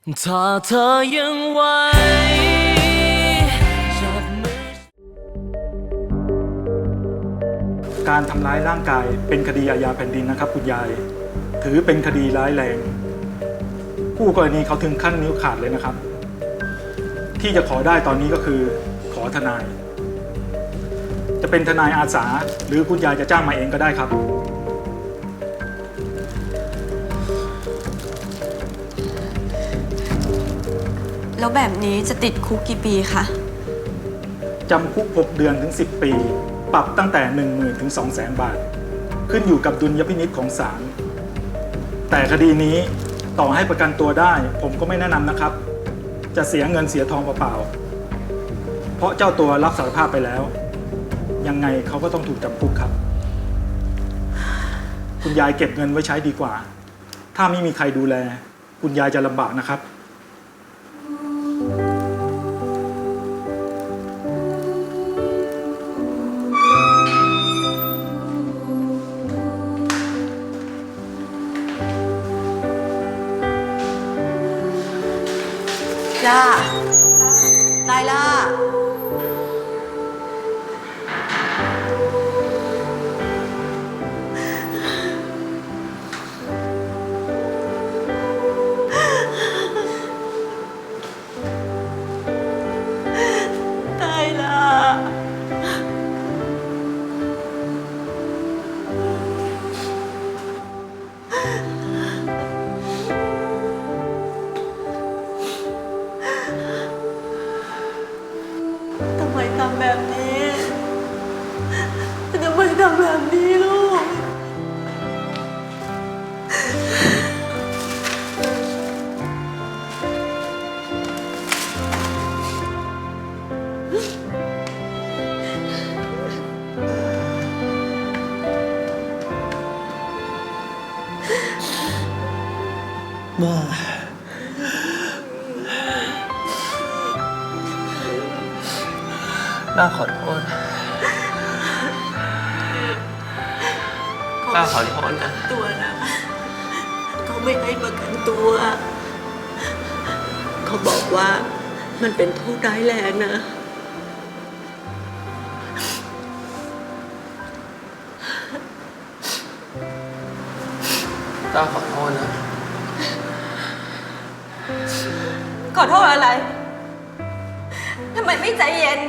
ถ้าเธอยังไหวจับมือการทำร้ายร่างกายเป็นคดีอาญาแผ่นดินนะครับ คุณยาย ถือเป็นคดีร้ายแรงผู้กรณีเขาถึงขั้นนิ้วขาดเลยนะครับ ที่จะขอได้ตอนนี้ก็คือขอทนาย จะเป็นทนายอาสาหรือคุณยายจะจ้างมาเองก็ได้ครับ แล้วแบบนี้จะติดคุกกี่ปีคะ จำคุก 6 เดือนถึง 10 ปี ปรับตั้งแต่ 1 0,000 ถึง 200,000 บาท ขึ้นอยู่กับดุลยพินิษของศาล แต่คดีนี้ต่อให้ประกันตัวได้ ผมก็ไม่แนะนำนะครับ จะเสียเงินเสียทองเปล่าๆ เพราะเจ้าตัวรับสารภาพไปแล้ว ยังไงเขาก็ต้องถูกจำคุกครับ คุณยายเก็บเงินไว้ใช้ดีกว่า ถ้าไม่มีใครดูแล คุณยายจะลำบากนะครับ ล่ ป้าขอโทษป้าขอโทษนะ ตัวนะเขา ไม่ให้ประกันตัว เขาบอกว่ามันเป็นโทษร้ายแรงนะป้าขอโทษนะ ขอโทษอะไร ทำไมไม่ใจเย็น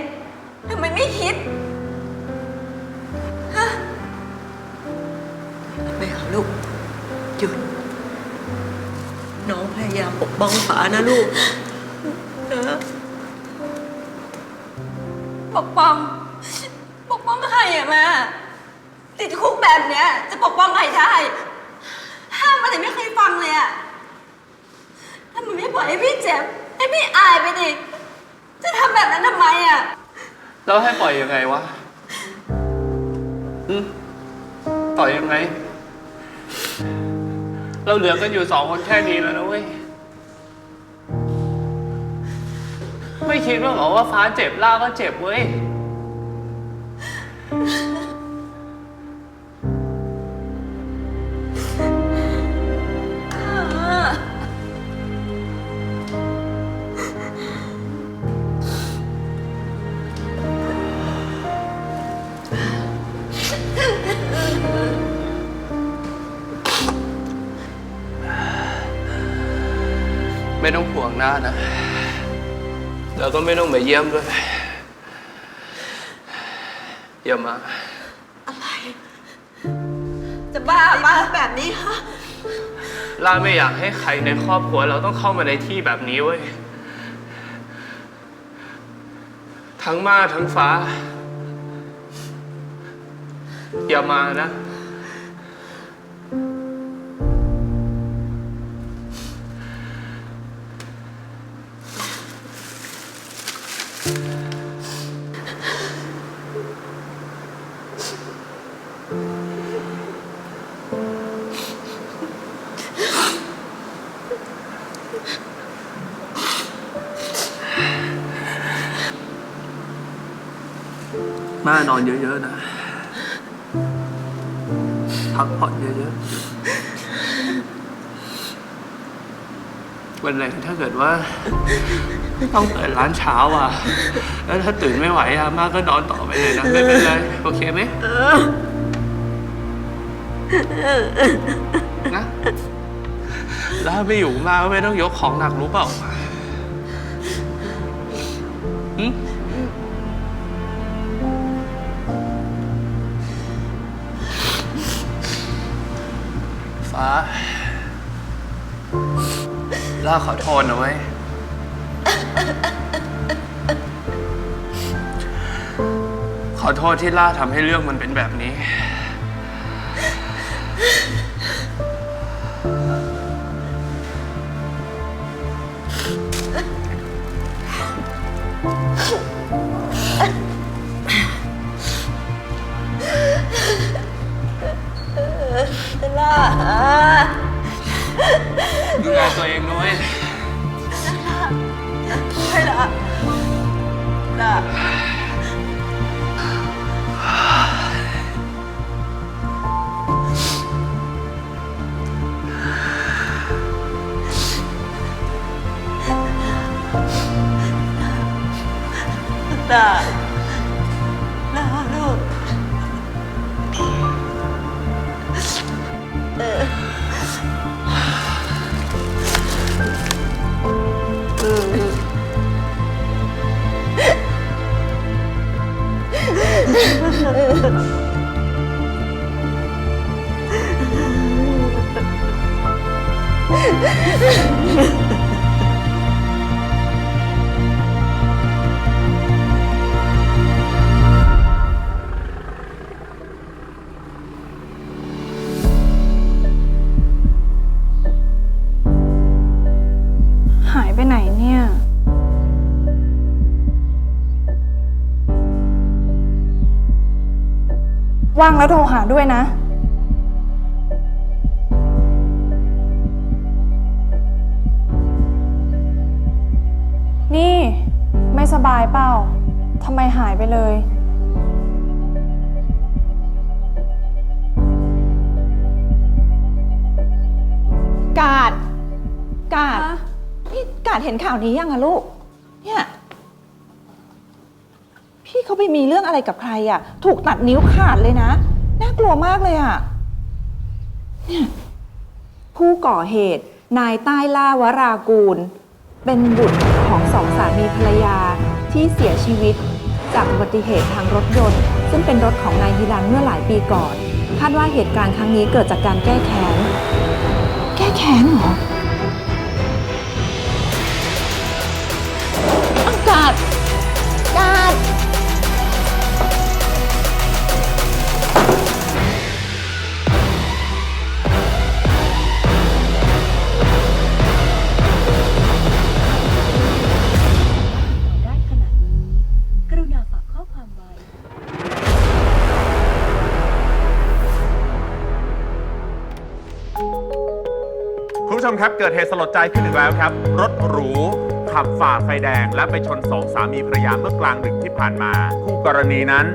ทำไมไม่คิดฮะไม่เอาลูกหยุด น้องพยายามปกป้องฟ้านะลูกนะปกป้อง ปกป้องใครอะแม่ติดคุกแบบเนี้ย จะปกป้องใครได้ ห้ามมาแต่ไม่เคยฟังเลยอะทำไมไม่ปล่อยให้พี่เจ็บให้พี่อายไปดิจะทำแบบนั้นทำไมอะแล้วให้ปล่อยยังไงวะอืมปล่อยยังไง เราเหลือกันอยู่สองคนแค่นี้แล้วนะเว้ย ไม่คิดว่าเหรอว่าฟ้าเจ็บล่าก็เจ็บเว้ย ไม่ต้องห่วงหน้านะ แล้วก็ไม่ต้องมาเยี่ยมด้วยอย่ามาจะบ้าบ้าแบบนี้ฮะล่าไม่อยากให้ใครในครอบครัวเราต้องเข้ามาในที่แบบนี้เว้ย ทั้งมาทั้งฟ้า อย่ามานะ มานอนเยอะ ๆ นะ พักผ่อนเยอะ ๆ วันไหนถ้าเกิดว่า ต้องเปิดร้านเช้าอะ แล้วถ้าตื่นไม่ไหวอะมาก็นอนต่อไปเลยนะไม่เป็นไรโอเคไหมนะแล้วไม่อยู่มาก็ไม่ต้องยกของหนักรู้เปล่าหึฟ้า ล่าขอโทษนะเว้ย ขอโทษที่ล่าทำให้เรื่องมันเป็นแบบนี้ ห ว่างแล้วโทรหาด้วยนะ นี่ไม่สบายเปล่าทำไมหายไปเลย กาด กาด นี่กาดเห็นข่าวนี้ยังอะลูก เนี่ย พี่เขาไปมีเรื่องอะไรกับใครอะถูกตัดนิ้วขาดเลยนะ น่ากลัวมากเลยอะเนี่ยผู้ก่อเหตุนายใต้ล่าวรากูล เป็นบุตรของสองสามีภรรยาที่เสียชีวิต จากอุบัติเหตุทางรถยนต์ ซึ่งเป็นรถของนายฮิรันเมื่อหลายปีก่อน คาดว่าเหตุการณ์ครั้งนี้เกิดจากการแก้แค้น แก้แค้นเหรอ ผู้ชมครับเกิดเหตุสลดใจขึ้นอีกแล้วครับ รถหรู ขับฝ่าไฟแดง และไปชนสองสามีภรรยาเมื่อกลางดึกที่ผ่านมา คู่กรณีนั้น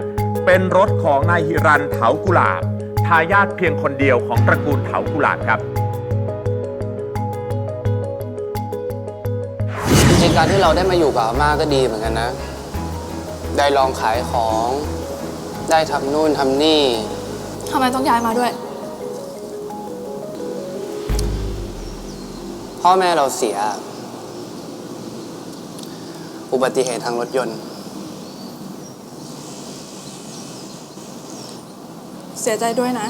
เป็นรถของนายฮิรันเถากุหลาบทายาทเพียงคนเดียวของตระกูลเถากุหลาบครับจริงๆการที่เราได้มาอยู่กับอาม่าก็ดีเหมือนกันนะ ได้ลองขายของ ได้ทำนู่นทำนี่ ทำไมต้องย้ายมาด้วย พ่อแม่เราเสีย อุบัติเหตุทางรถยนต์ เสียใจด้วยนะ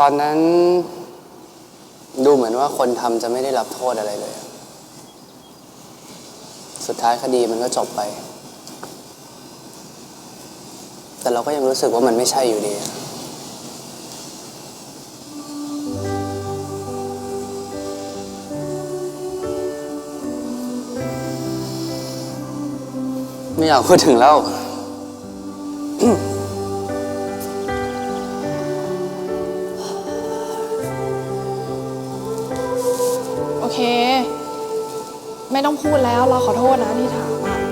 ตอนนั้น ดูเหมือนว่าคนทำจะไม่ได้รับโทษอะไรเลย สุดท้ายคดีมันก็จบไป แต่เราก็ยังรู้สึกว่ามันไม่ใช่อยู่ดี ไม่อยากพูดถึงแล้ว โอเค ไม่ต้องพูดแล้วเราขอโทษนะที่ถามอะ